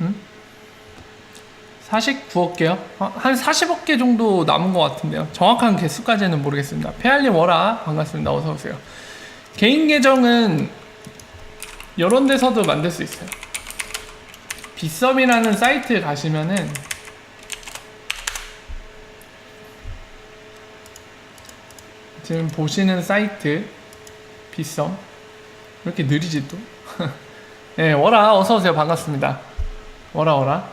음? 49억 개요? 어, 한 40억 개 정도 남은 것 같은데요. 정확한 개수까지는 모르겠습니다. 페알님 워라 반갑습니다. 어서 오세요. 개인 계정은 이런 데서도 만들 수 있어요. 빗썸이라는 사이트 가시면은 지금 보시는 사이트 왜 이렇게 느리지 또? 네, 워라 어서 오세요. 반갑습니다. 워라 워라.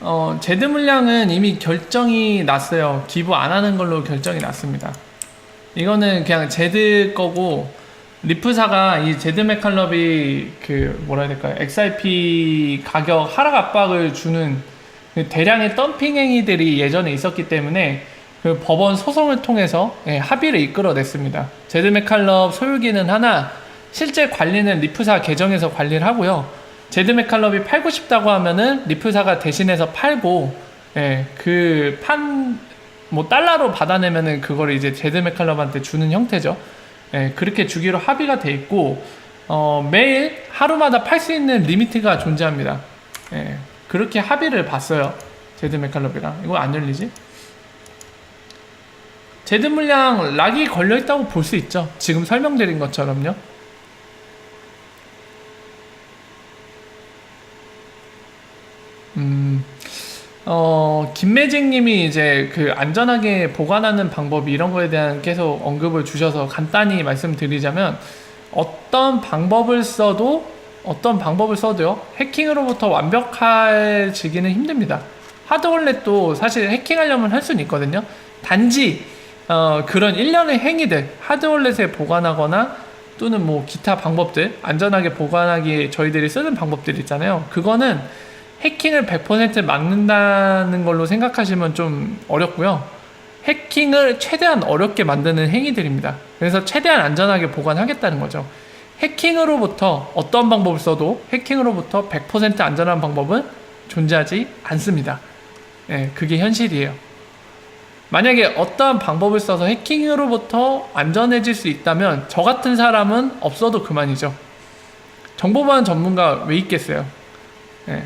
어, 제드 물량은 이미 결정이 났어요. 기부 안 하는 걸로 결정이 났습니다. 이거는 그냥 제드 거고 리프사가 이 제드 맥칼럽이 그 뭐라 해야 될까요? XRP 가격 하락 압박을 주는 그 대량의 덤핑 행위들이 예전에 있었기 때문에 그 법원 소송을 통해서 예, 합의를 이끌어냈습니다. 제드 맥칼럽 소유기는 하나 실제 관리는 리프사 계정에서 관리를 하고요. 제드 맥칼럽이 팔고 싶다고 하면은 리프사가 대신해서 팔고 예, 그판 뭐 달러로 받아내면은 그걸 이제 제드 맥칼럽한테 주는 형태죠. 예, 그렇게 주기로 합의가 돼 있고 어, 매일 하루마다 팔 수 있는 리미트가 존재합니다. 예, 그렇게 합의를 봤어요. 제드 맥칼럽이랑 이거 안 열리지? 제드 물량 락이 걸려 있다고 볼 수 있죠. 지금 설명드린 것처럼요. 음, 어, 김매직님이 이제 그 안전하게 보관하는 방법 이런 거에 대한 계속 언급을 주셔서 간단히 말씀드리자면 어떤 방법을 써도 어떤 방법을 써도요 해킹으로부터 완벽해지기는 힘듭니다. 하드월렛도 사실 해킹하려면 할 수는 있거든요. 단지 어, 그런 일련의 행위들 하드월렛에 보관하거나 또는 뭐 기타 방법들 안전하게 보관하기 저희들이 쓰는 방법들 있잖아요. 그거는 해킹을 100% 막는다는 걸로 생각하시면 좀 어렵고요. 해킹을 최대한 어렵게 만드는 행위들입니다. 그래서 최대한 안전하게 보관하겠다는 거죠. 해킹으로부터 어떤 방법을 써도 해킹으로부터 100% 안전한 방법은 존재하지 않습니다. 예, 그게 현실이에요. 만약에 어떠한 방법을 써서 해킹으로부터 안전해질 수 있다면 저 같은 사람은 없어도 그만이죠. 정보보안 전문가 왜 있겠어요? 예.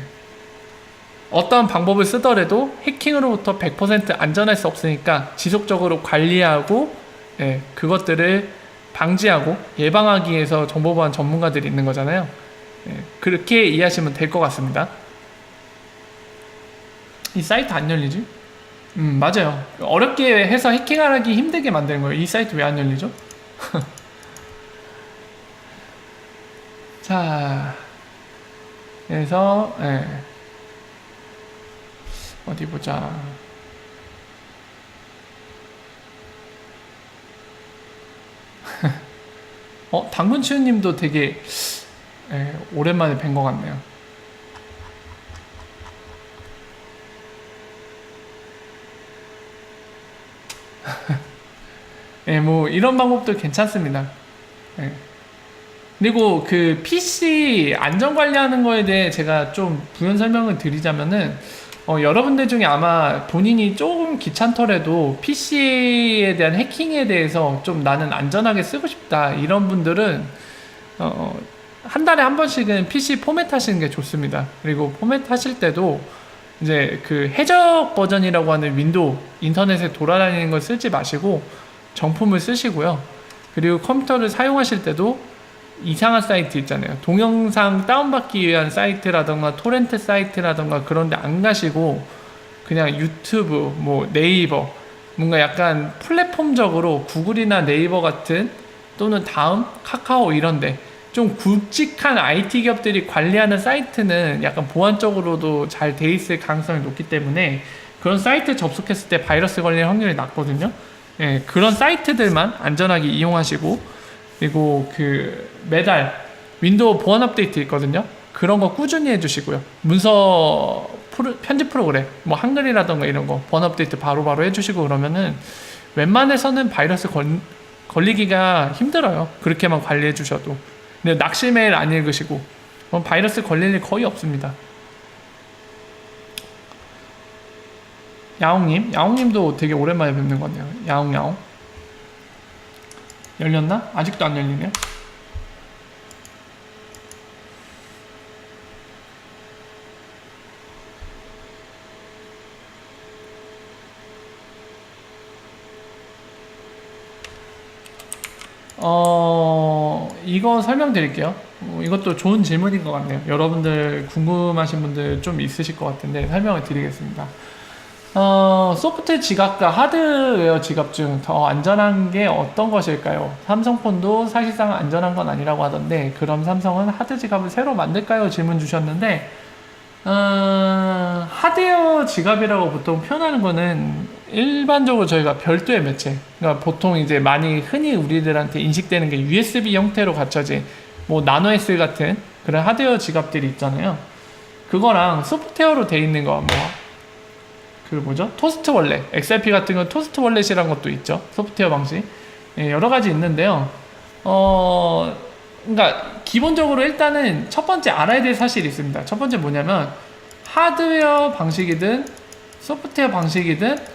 어떠한 방법을 쓰더라도 해킹으로부터 100% 안전할 수 없으니까 지속적으로 관리하고 예, 그것들을 방지하고 예방하기 위해서 정보보안 전문가들이 있는 거잖아요. 예, 그렇게 이해하시면 될 것 같습니다. 이 사이트 안 열리지? 음 맞아요. 어렵게 해서 해킹하기 힘들게 만드는 거예요. 이 사이트 왜 안 열리죠? 자, 그래서 예. 어디 보자. 어, 당근치우님도 되게 예, 오랜만에 뵌 것 같네요. 예, 뭐 이런 방법도 괜찮습니다. 예. 그리고 그 PC 안전 관리하는 거에 대해 제가 좀 부연 설명을 드리자면은 어, 여러분들 중에 아마 본인이 조금 귀찮더라도 PC에 대한 해킹에 대해서 좀 나는 안전하게 쓰고 싶다 이런 분들은 어, 한 달에 한 번씩은 PC 포맷 하시는 게 좋습니다. 그리고 포맷 하실 때도 이제 그 해적 버전이라고 하는 윈도우 인터넷에 돌아다니는 걸 쓰지 마시고 정품을 쓰시고요. 그리고 컴퓨터를 사용하실 때도 이상한 사이트 있잖아요. 동영상 다운받기 위한 사이트라던가 토렌트 사이트라던가 그런 데 안 가시고 그냥 유튜브, 뭐 네이버 뭔가 약간 플랫폼적으로 구글이나 네이버 같은 또는 다음, 카카오 이런 데 좀 굵직한 IT 기업들이 관리하는 사이트는 약간 보안적으로도 잘 돼 있을 가능성이 높기 때문에 그런 사이트 접속했을 때 바이러스 걸릴 확률이 낮거든요. 예, 그런 사이트들만 안전하게 이용하시고 그리고 그 매달 윈도우 보안 업데이트 있거든요. 그런 거 꾸준히 해주시고요. 문서 프로, 편집 프로그램, 뭐 한글이라던가 이런 거 보안 업데이트 바로바로 해주시고 그러면은 웬만해서는 바이러스 걸, 걸리기가 힘들어요. 그렇게만 관리해 주셔도. 근데 낚시 메일 안 읽으시고 그럼 바이러스 걸릴 일 거의 없습니다. 야옹님, 야옹님도 되게 오랜만에 뵙는 것 같네요. 야옹 야옹. 열렸나? 아직도 안 열리네요. 어, 이거 설명드릴게요. 어, 이것도 좋은 질문인 것 같네요. 여러분들 궁금하신 분들 좀 있으실 것 같은데 설명을 드리겠습니다. 어, 소프트 지갑과 하드웨어 지갑 중 더 안전한 게 어떤 것일까요? 삼성폰도 사실상 안전한 건 아니라고 하던데, 그럼 삼성은 하드 지갑을 새로 만들까요? 질문 주셨는데, 어, 하드웨어 지갑이라고 보통 표현하는 거는 일반적으로 저희가 별도의 매체, 그러니까 보통 이제 많이 흔히 우리들한테 인식되는 게 USB 형태로 갖춰진 뭐 나노 S 같은 그런 하드웨어 지갑들이 있잖아요. 그거랑 소프트웨어로 돼 있는 거, 뭐, 그 뭐죠? 토스트 월렛, XRP 같은 건 토스트 월렛이라는 것도 있죠. 소프트웨어 방식. 예, 여러 가지 있는데요. 어, 그러니까 기본적으로 일단은 첫 번째 알아야 될 사실이 있습니다. 첫 번째 뭐냐면 하드웨어 방식이든 소프트웨어 방식이든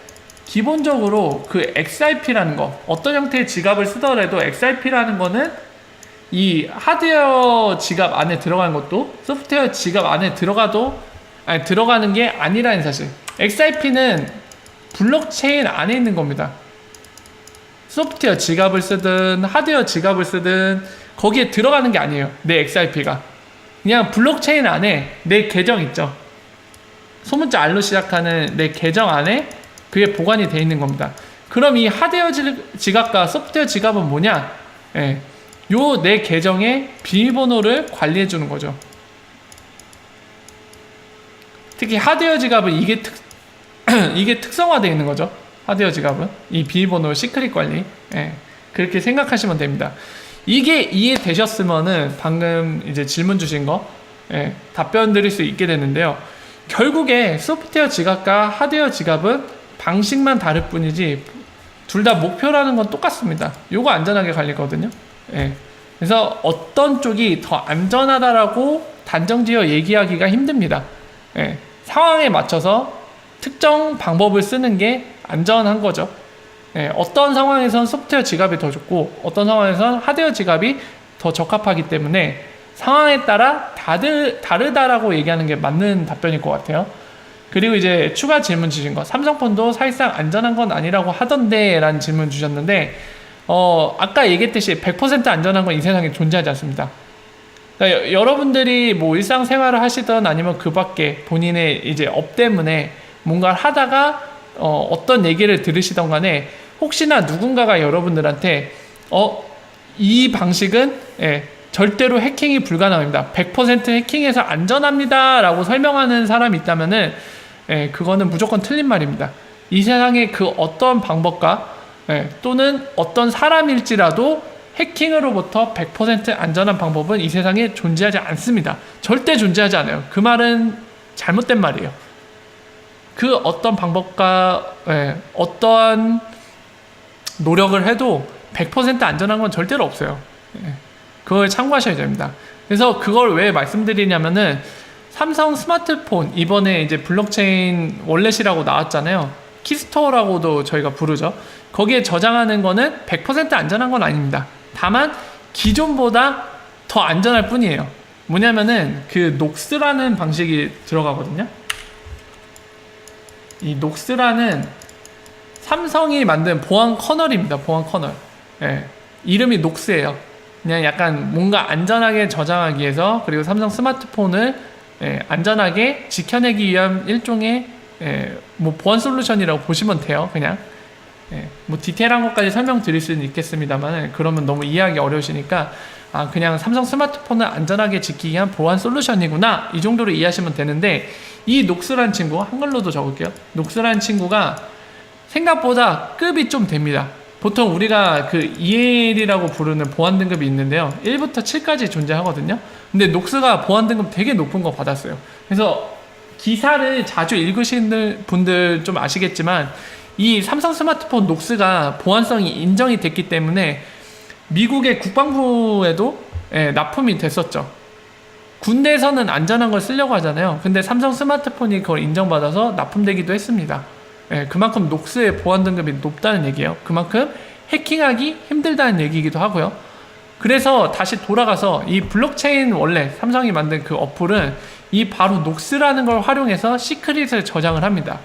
기본적으로 그 XRP라는 거 어떤 형태의 지갑을 쓰더라도 XRP라는 거는 이 하드웨어 지갑 안에 들어가는 것도 소프트웨어 지갑 안에 들어가도 아니 들어가는 게 아니라는 사실. XRP는 블록체인 안에 있는 겁니다. 소프트웨어 지갑을 쓰든 하드웨어 지갑을 쓰든 거기에 들어가는 게 아니에요. 내 XRP가. 그냥 블록체인 안에 내 계정 있죠. 소문자 R로 시작하는 내 계정 안에 그게 보관이 돼 있는 겁니다. 그럼 이 하드웨어 지- 지갑과 소프트웨어 지갑은 뭐냐? 예. 요내 계정의 비밀번호를 관리해 주는 거죠. 특히 하드웨어 지갑은 이게 특 이게 특성화되어 있는 거죠. 하드웨어 지갑은 이 비밀번호 시크릿 관리. 예. 그렇게 생각하시면 됩니다. 이게 이해되셨으면은 방금 이제 질문 주신 거 예, 답변 드릴 수 있게 되는데요. 결국에 소프트웨어 지갑과 하드웨어 지갑은 방식만 다를 뿐이지 둘 다 목표라는 건 똑같습니다. 요거 안전하게 관리거든요. 예. 그래서 어떤 쪽이 더 안전하다라고 단정지어 얘기하기가 힘듭니다. 예. 상황에 맞춰서 특정 방법을 쓰는 게 안전한 거죠. 예, 어떤 상황에선 소프트웨어 지갑이 더 좋고 어떤 상황에선 하드웨어 지갑이 더 적합하기 때문에 상황에 따라 다들 다르다라고 얘기하는 게 맞는 답변일 것 같아요. 그리고 이제 추가 질문 주신 거 삼성폰도 사실상 안전한 건 아니라고 하던데 라는 질문 주셨는데 어 아까 얘기했듯이 100% 안전한 건 이 세상에 존재하지 않습니다. 그러니까 여- 여러분들이 뭐 일상생활을 하시던 아니면 그 밖에 본인의 이제 업 때문에 뭔가를 하다가 어, 어떤 얘기를 들으시던 간에 혹시나 누군가가 여러분들한테 어, 이 방식은 예, 절대로 해킹이 불가능합니다. 100% 해킹해서 안전합니다. 라고 설명하는 사람이 있다면은 예, 그거는 무조건 틀린 말입니다. 이 세상에 그 어떤 방법과 예, 또는 어떤 사람일지라도 해킹으로부터 100% 안전한 방법은 이 세상에 존재하지 않습니다. 절대 존재하지 않아요. 그 말은 잘못된 말이에요. 그 어떤 방법과 예, 어떠한 노력을 해도 100% 안전한 건 절대로 없어요. 예, 그걸 참고하셔야 됩니다. 그래서 그걸 왜 말씀드리냐면은 삼성 스마트폰 이번에 이제 블록체인 월렛이라고 나왔잖아요. 키스토어라고도 저희가 부르죠. 거기에 저장하는 거는 100% 안전한 건 아닙니다. 다만 기존보다 더 안전할 뿐이에요. 뭐냐면은 그 녹스라는 방식이 들어가거든요. 이 녹스라는 삼성이 만든 보안 커널입니다. 보안 커널. 예. 이름이 녹스예요. 그냥 약간 뭔가 안전하게 저장하기 위해서 그리고 삼성 스마트폰을 예, 안전하게 지켜내기 위한 일종의 예, 뭐 보안 솔루션이라고 보시면 돼요. 그냥 예, 뭐 디테일한 것까지 설명드릴 수는 있겠습니다만 그러면 너무 이해하기 어려우시니까 아 그냥 삼성 스마트폰을 안전하게 지키기 위한 보안 솔루션이구나 이 정도로 이해하시면 되는데 이 녹스란 친구 한글로도 적을게요. 녹스란 친구가 생각보다 급이 좀 됩니다. 보통 우리가 그 EL이라고 부르는 보안 등급이 있는데요. 1부터 7까지 존재하거든요. 근데 녹스가 보안 등급 되게 높은 거 받았어요. 그래서 기사를 자주 읽으시는 분들 좀 아시겠지만 이 삼성 스마트폰 녹스가 보안성이 인정이 됐기 때문에 미국의 국방부에도 예, 납품이 됐었죠. 군대에서는 안전한 걸 쓰려고 하잖아요. 근데 삼성 스마트폰이 그걸 인정받아서 납품되기도 했습니다. 예, 그만큼 녹스의 보안 등급이 높다는 얘기예요. 그만큼 해킹하기 힘들다는 얘기이기도 하고요. 그래서 다시 돌아가서 이 블록체인 원래 삼성이 만든 그 어플은 이 바로 녹스라는 걸 활용해서 시크릿을 저장을 합니다.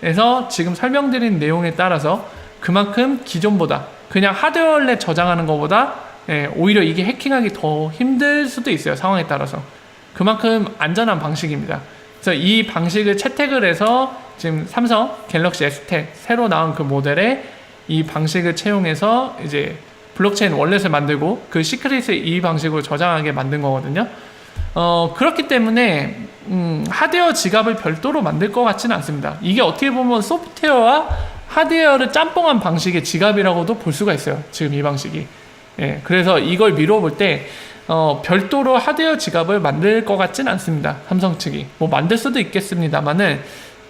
그래서 지금 설명드린 내용에 따라서 그만큼 기존보다 그냥 하드웨어에 저장하는 것보다 예, 오히려 이게 해킹하기 더 힘들 수도 있어요 상황에 따라서 그만큼 안전한 방식입니다. 그래서 이 방식을 채택을 해서 지금 삼성 갤럭시 S10 새로 나온 그 모델에 이 방식을 채용해서 이제 블록체인 월렛을 만들고 그 시크릿을 이 방식으로 저장하게 만든 거거든요. 어, 그렇기 때문에 음, 하드웨어 지갑을 별도로 만들 것 같지는 않습니다. 이게 어떻게 보면 소프트웨어와 하드웨어를 짬뽕한 방식의 지갑이라고도 볼 수가 있어요. 지금 이 방식이. 예, 그래서 이걸 미뤄볼 때 어, 별도로 하드웨어 지갑을 만들 것 같지는 않습니다. 삼성 측이. 뭐 만들 수도 있겠습니다만은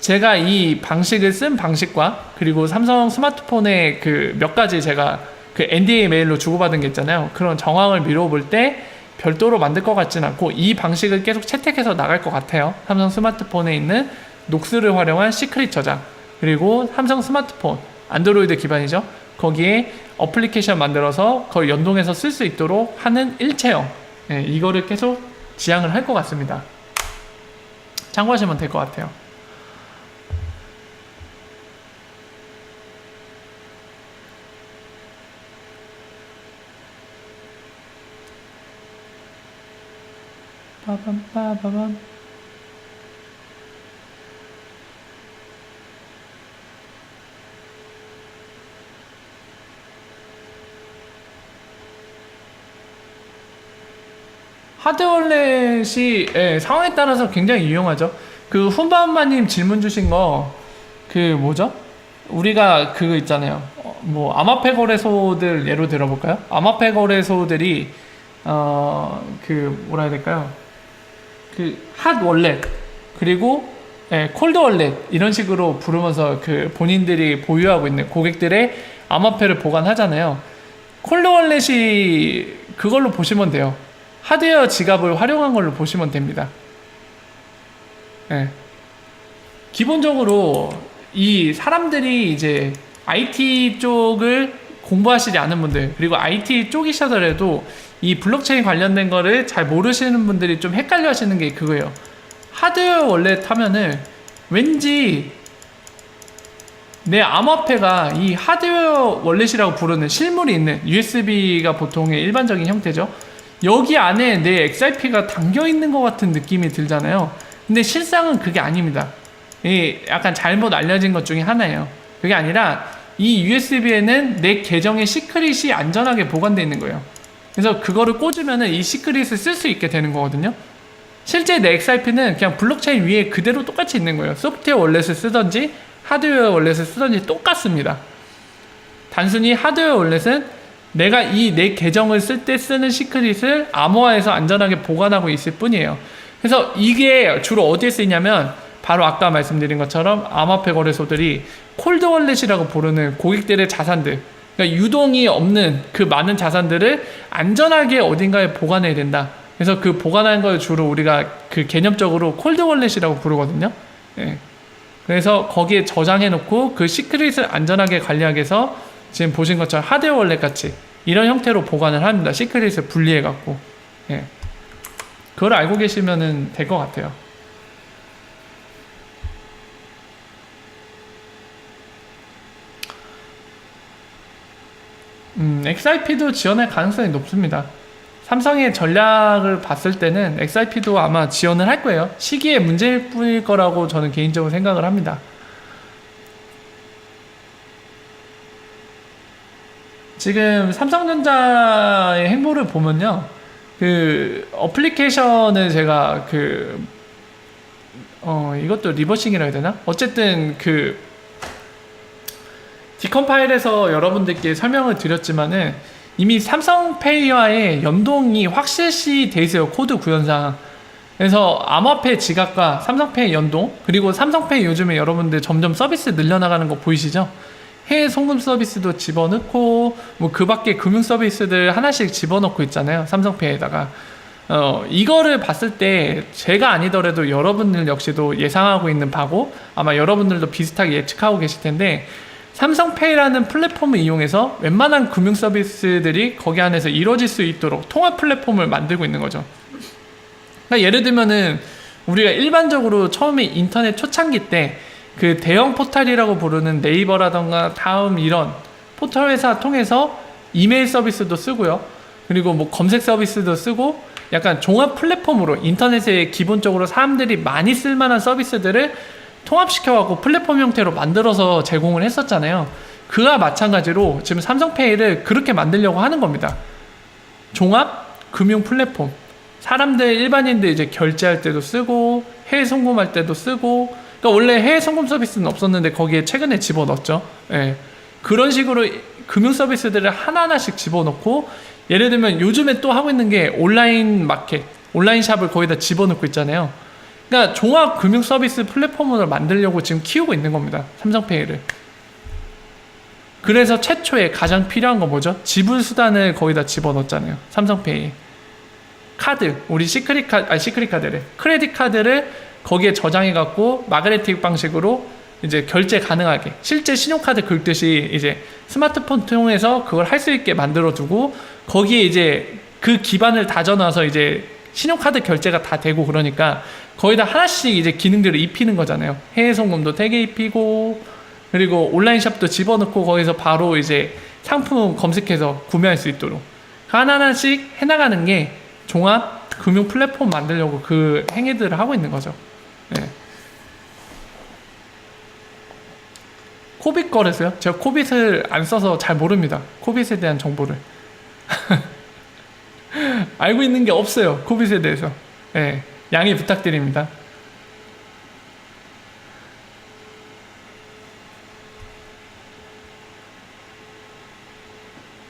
제가 이 방식을 쓴 방식과 그리고 삼성 스마트폰의 그 몇 가지 제가 그 NDA 메일로 주고받은 게 있잖아요. 그런 정황을 미뤄볼 때 별도로 만들 것 같지는 않고 이 방식을 계속 채택해서 나갈 것 같아요. 삼성 스마트폰에 있는 녹스를 활용한 시크릿 저장 그리고 삼성 스마트폰 안드로이드 기반이죠. 거기에 어플리케이션 만들어서 그걸 연동해서 쓸 수 있도록 하는 일체형 예, 이거를 계속 지향을 할 것 같습니다. 참고하시면 될 것 같아요. 빠밤 빠바밤 하드월렛이 예, 상황에 따라서 굉장히 유용하죠. 그 훈바운마님 질문 주신 거 그 뭐죠? 우리가 그거 있잖아요. 어, 뭐 아마페 거래소들 예로 들어볼까요? 아마페 거래소들이 어 그 뭐라 해야 될까요? 그 핫 월렛 그리고 예, 콜드 월렛 이런 식으로 부르면서 그 본인들이 보유하고 있는 고객들의 아마페를 보관하잖아요. 콜드 월렛이 그걸로 보시면 돼요. 하드웨어 지갑을 활용한 걸로 보시면 됩니다. 예. 기본적으로 이 사람들이 이제 IT 쪽을 공부하시지 않은 분들 그리고 IT 쪽이시더라도 이 블록체인 관련된 거를 잘 모르시는 분들이 좀 헷갈려 하시는 게 그거예요. 하드웨어 월렛 하면은 왠지 내 암호화폐가 이 하드웨어 월렛이라고 부르는 실물이 있는 USB가 보통의 일반적인 형태죠. 여기 안에 내 XRP가 담겨 있는 것 같은 느낌이 들잖아요. 근데 실상은 그게 아닙니다. 이 약간 잘못 알려진 것 중에 하나예요. 그게 아니라 이 USB에는 내 계정의 시크릿이 안전하게 보관되어 있는 거예요. 그래서 그거를 꽂으면은 이 시크릿을 쓸 수 있게 되는 거거든요. 실제 내 XRP는 그냥 블록체인 위에 그대로 똑같이 있는 거예요. 소프트웨어 월렛을 쓰던지 하드웨어 월렛을 쓰던지 똑같습니다. 단순히 하드웨어 월렛은 내가 이 내 계정을 쓸 때 쓰는 시크릿을 암호화해서 안전하게 보관하고 있을 뿐이에요. 그래서 이게 주로 어디에 쓰이냐면 바로 아까 말씀드린 것처럼 암호화폐 거래소들이 콜드 월렛이라고 부르는 고객들의 자산들 그러니까 유동이 없는 그 많은 자산들을 안전하게 어딘가에 보관해야 된다. 그래서 그 보관하는 걸 주로 우리가 그 개념적으로 콜드 월렛이라고 부르거든요. 예. 그래서 거기에 저장해 놓고 그 시크릿을 안전하게 관리하기 위해서 지금 보신 것처럼 하드웨어 월렛 같이 이런 형태로 보관을 합니다. 시크릿을 분리해 갖고. 예. 그걸 알고 계시면 될것 같아요. 음, XIP도 지원할 가능성이 높습니다. 삼성의 전략을 봤을 때는 XIP도 아마 지원을 할 거예요. 시기의 문제일 뿐일 거라고 저는 개인적으로 생각을 합니다. 지금 삼성전자의 행보를 보면요. 그 어플리케이션을 제가 그 어, 이것도 리버싱이라 해야 되나? 어쨌든 그 디컴파일에서 여러분들께 설명을 드렸지만은 이미 삼성페이와의 연동이 확실시 돼 있어요. 코드 구현상. 그래서 암호화폐 지갑과 삼성페이 연동 그리고 삼성페이 요즘에 여러분들 점점 서비스 늘려나가는 거 보이시죠? 해외 송금 서비스도 집어넣고 뭐 그 밖에 금융 서비스들 하나씩 집어넣고 있잖아요. 삼성페이에다가 어, 이거를 봤을 때 제가 아니더라도 여러분들 역시도 예상하고 있는 바고 아마 여러분들도 비슷하게 예측하고 계실 텐데 삼성페이라는 플랫폼을 이용해서 웬만한 금융 서비스들이 거기 안에서 이루어질 수 있도록 통합 플랫폼을 만들고 있는 거죠. 그러니까 예를 들면은 우리가 일반적으로 처음에 인터넷 초창기 때 그 대형 포털이라고 부르는 네이버라던가 다음 이런 포털 회사 통해서 이메일 서비스도 쓰고요. 그리고 뭐 검색 서비스도 쓰고 약간 종합 플랫폼으로 인터넷에 기본적으로 사람들이 많이 쓸 만한 서비스들을 통합시켜 갖고 플랫폼 형태로 만들어서 제공을 했었잖아요. 그와 마찬가지로 지금 삼성페이를 그렇게 만들려고 하는 겁니다. 종합 금융 플랫폼. 사람들 일반인들 이제 결제할 때도 쓰고 해외 송금할 때도 쓰고 그러니까 원래 해외 송금 서비스는 없었는데 거기에 최근에 집어넣었죠. 예. 그런 식으로 금융 서비스들을 하나하나씩 집어넣고 예를 들면 요즘에 또 하고 있는 게 온라인 마켓, 온라인 샵을 거기다 집어넣고 있잖아요. 그러니까 종합 금융 서비스 플랫폼을 만들려고 지금 키우고 있는 겁니다. 삼성페이를. 그래서 최초에 가장 필요한 거 뭐죠? 지불 수단을 거기다 집어넣었잖아요. 삼성페이. 카드, 우리 시크릿 카드, 아 시크릿 카드래. 크레딧 카드를 거기에 저장해 갖고 마그네틱 방식으로 이제 결제 가능하게 실제 신용카드 긁듯이 이제 스마트폰 통해서 그걸 할 수 있게 만들어 두고 거기에 이제 그 기반을 다져놔서 이제 신용카드 결제가 다 되고 그러니까 거기다 하나씩 이제 기능들을 입히는 거잖아요. 해외 송금도 되게 입히고 그리고 온라인 샵도 집어넣고 거기서 바로 이제 상품 검색해서 구매할 수 있도록 하나하나씩 해나가는 게 종합 금융 플랫폼 만들려고 그 행위들을 하고 있는 거죠. 네. 코빗 거래소요? 제가 코빗을 안 써서 잘 모릅니다. 코빗에 대한 정보를. 알고 있는 게 없어요. 코빗에 대해서. 네. 양해 부탁드립니다.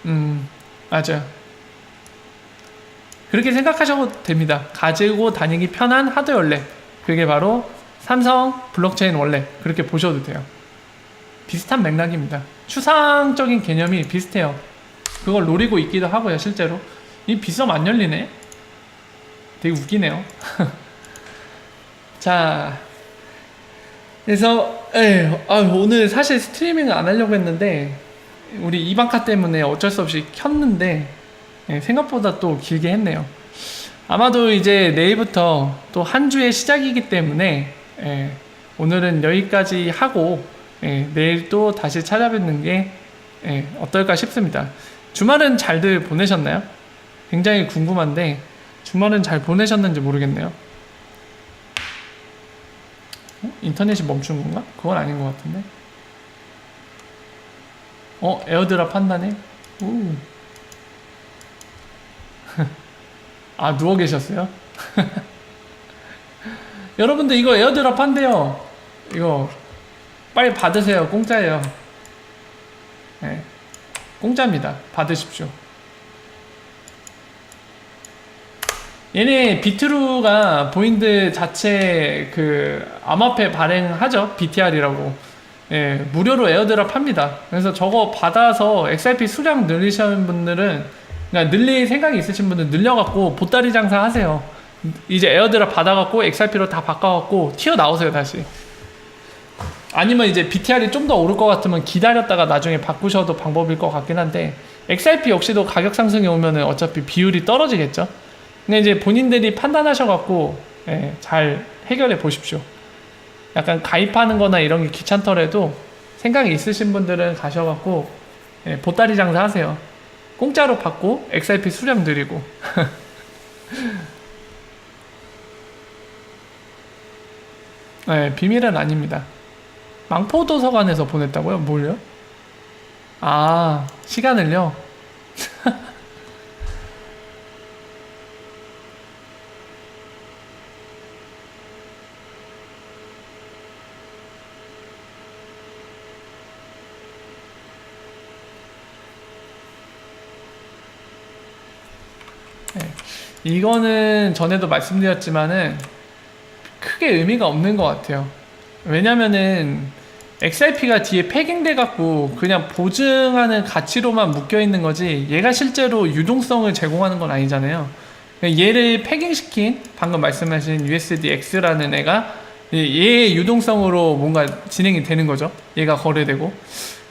음, 맞아요. 그렇게 생각하셔도 됩니다. 가지고 다니기 편한 하드 원래. 그게 바로 삼성 블록체인 원래. 그렇게 보셔도 돼요. 비슷한 맥락입니다. 추상적인 개념이 비슷해요. 그걸 노리고 있기도 하고요, 실제로. 이 비썸 안 열리네? 되게 웃기네요. 자, 그래서, 에 아, 오늘 사실 스트리밍을 안 하려고 했는데, 우리 이방카 때문에 어쩔 수 없이 켰는데, 예, 생각보다 또 길게 했네요. 아마도 이제 내일부터 또 한 주의 시작이기 때문에, 예, 오늘은 여기까지 하고, 예, 내일 또 다시 찾아뵙는 게 예, 어떨까 싶습니다. 주말은 잘들 보내셨나요? 굉장히 궁금한데 주말은 잘 보내셨는지 모르겠네요. 어? 인터넷이 멈춘 건가? 그건 아닌 것 같은데. 어, 에어드랍 한다네? 오. 아, 누워 계셨어요? 여러분들 이거 에어드랍 한대요. 이거 빨리 받으세요. 공짜예요. 네. 공짜입니다. 받으십시오. 얘네 비트루가 보인드 자체 그 암호화폐 발행하죠. BTR이라고. 예, 무료로 에어드랍 합니다. 그래서 저거 받아서 XRP 수량 늘리시는 분들은 그러니까 늘릴 생각이 있으신 분들 늘려갖고 보따리 장사 하세요. 이제 에어드랍 받아갖고 XRP로 다 바꿔갖고 튀어나오세요 다시. 아니면 이제 BTR이 좀 더 오를 것 같으면 기다렸다가 나중에 바꾸셔도 방법일 것 같긴 한데 XRP 역시도 가격 상승이 오면은 어차피 비율이 떨어지겠죠. 근데 이제 본인들이 판단하셔갖고 예, 잘 해결해 보십시오. 약간 가입하는 거나 이런 게 귀찮더라도 생각이 있으신 분들은 가셔갖고 예, 보따리 장사 하세요. 공짜로 받고 XRP 수량 드리고 네, 비밀은 아닙니다. 망포 도서관에서 보냈다고요? 뭘요? 아, 시간을요? 네, 이거는 전에도 말씀드렸지만은 크게 의미가 없는 것 같아요. 왜냐면은 XRP가 뒤에 패깅돼 갖고 그냥 보증하는 가치로만 묶여 있는 거지 얘가 실제로 유동성을 제공하는 건 아니잖아요. 얘를 패깅시킨 방금 말씀하신 USDX라는 애가 얘의 유동성으로 뭔가 진행이 되는 거죠. 얘가 거래되고.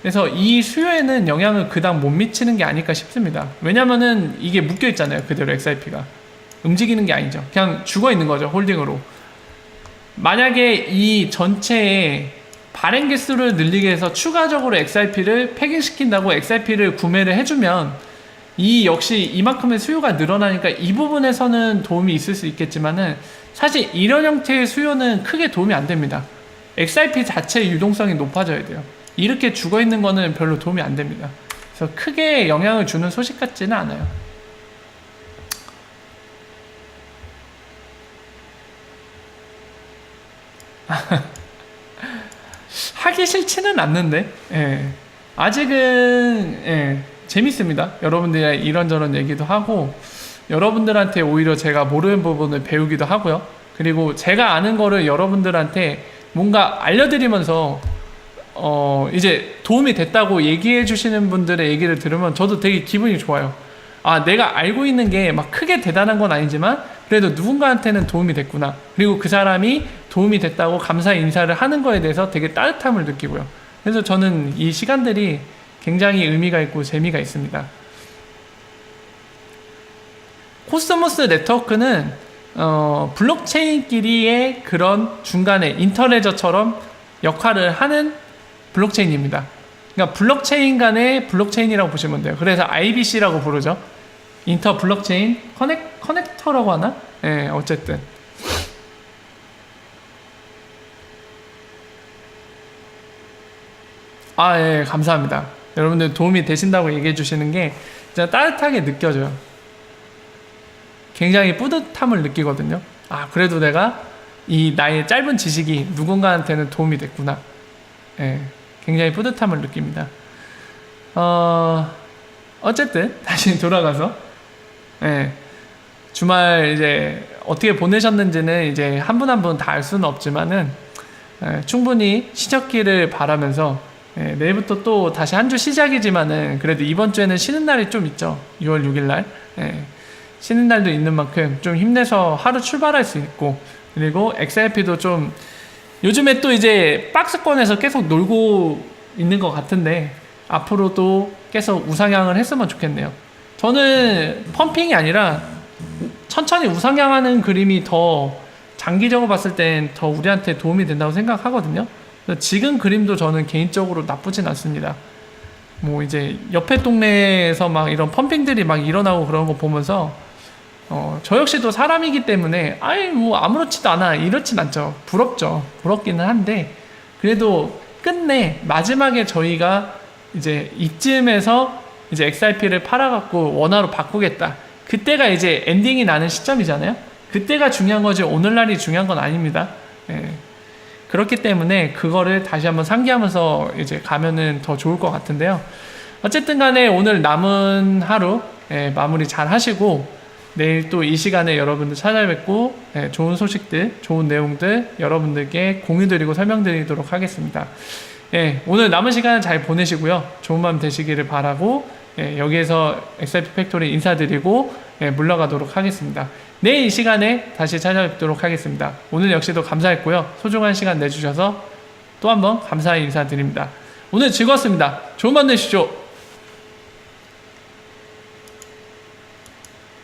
그래서 이 수요에는 영향을 그닥 못 미치는 게 아닐까 싶습니다. 왜냐면은 이게 묶여 있잖아요. 그대로 XRP가. 움직이는 게 아니죠. 그냥 죽어 있는 거죠. 홀딩으로. 만약에 이 전체에 발행 개수를 늘리기 위해서 추가적으로 XRP를 패깅시킨다고 XRP를 구매를 해주면 이 역시 이만큼의 수요가 늘어나니까 이 부분에서는 도움이 있을 수 있겠지만은 사실 이런 형태의 수요는 크게 도움이 안 됩니다. XRP 자체의 유동성이 높아져야 돼요. 이렇게 죽어 있는 거는 별로 도움이 안 됩니다. 그래서 크게 영향을 주는 소식 같지는 않아요. 하기 싫지는 않는데, 예. 아직은, 예, 재밌습니다. 여러분들이 이런저런 얘기도 하고, 여러분들한테 오히려 제가 모르는 부분을 배우기도 하고요. 그리고 제가 아는 거를 여러분들한테 뭔가 알려드리면서, 어, 이제 도움이 됐다고 얘기해 주시는 분들의 얘기를 들으면 저도 되게 기분이 좋아요. 아, 내가 알고 있는 게 막 크게 대단한 건 아니지만, 그래도 누군가한테는 도움이 됐구나. 그리고 그 사람이 도움이 됐다고 감사 인사를 하는 거에 대해서 되게 따뜻함을 느끼고요. 그래서 저는 이 시간들이 굉장히 의미가 있고 재미가 있습니다. 코스모스 네트워크는 어, 블록체인끼리의 그런 중간에 인터레저처럼 역할을 하는 블록체인입니다. 그러니까 블록체인 간의 블록체인이라고 보시면 돼요. 그래서 IBC라고 부르죠. 인터 블록체인 커넥, 커넥터라고 하나? 예, 네, 어쨌든. 아, 예, 감사합니다. 여러분들 도움이 되신다고 얘기해 주시는 게 진짜 따뜻하게 느껴져요. 굉장히 뿌듯함을 느끼거든요. 아, 그래도 내가 이 나의 짧은 지식이 누군가한테는 도움이 됐구나. 예, 굉장히 뿌듯함을 느낍니다. 어, 어쨌든, 다시 돌아가서, 예, 주말 이제 어떻게 보내셨는지는 이제 한 분 한 분 다 알 수는 없지만은, 예, 충분히 시적기를 바라면서 예, 내일부터 또 다시 한 주 시작이지만은 그래도 이번 주에는 쉬는 날이 좀 있죠. 6월 6일 날. 예, 쉬는 날도 있는 만큼 좀 힘내서 하루 출발할 수 있고 그리고 XRP도 좀 요즘에 또 이제 박스권에서 계속 놀고 있는 것 같은데 앞으로도 계속 우상향을 했으면 좋겠네요. 저는 펌핑이 아니라 천천히 우상향하는 그림이 더 장기적으로 봤을 땐 더 우리한테 도움이 된다고 생각하거든요. 지금 그림도 저는 개인적으로 나쁘진 않습니다. 뭐 이제 옆에 동네에서 막 이런 펌핑들이 막 일어나고 그런 거 보면서 어, 저 역시도 사람이기 때문에 아이 뭐 아무렇지도 않아 이렇진 않죠. 부럽죠. 부럽기는 한데 그래도 끝내 마지막에 저희가 이제 이쯤에서 이제 XRP를 팔아갖고 원화로 바꾸겠다. 그때가 이제 엔딩이 나는 시점이잖아요. 그때가 중요한 거지 오늘날이 중요한 건 아닙니다. 예. 그렇기 때문에 그거를 다시 한번 상기하면서 이제 가면은 더 좋을 것 같은데요. 어쨌든 간에 오늘 남은 하루 예, 마무리 잘 하시고 내일 또 이 시간에 여러분들 찾아뵙고 예, 좋은 소식들, 좋은 내용들 여러분들께 공유드리고 설명드리도록 하겠습니다. 예, 오늘 남은 시간 잘 보내시고요. 좋은 밤 되시기를 바라고 예, 여기에서 XRP 팩토리 인사드리고 예, 물러가도록 하겠습니다. 내일 이 시간에 다시 찾아뵙도록 하겠습니다. 오늘 역시도 감사했고요. 소중한 시간 내주셔서 또 한번 감사의 인사드립니다. 오늘 즐거웠습니다. 좋은 밤 되시죠.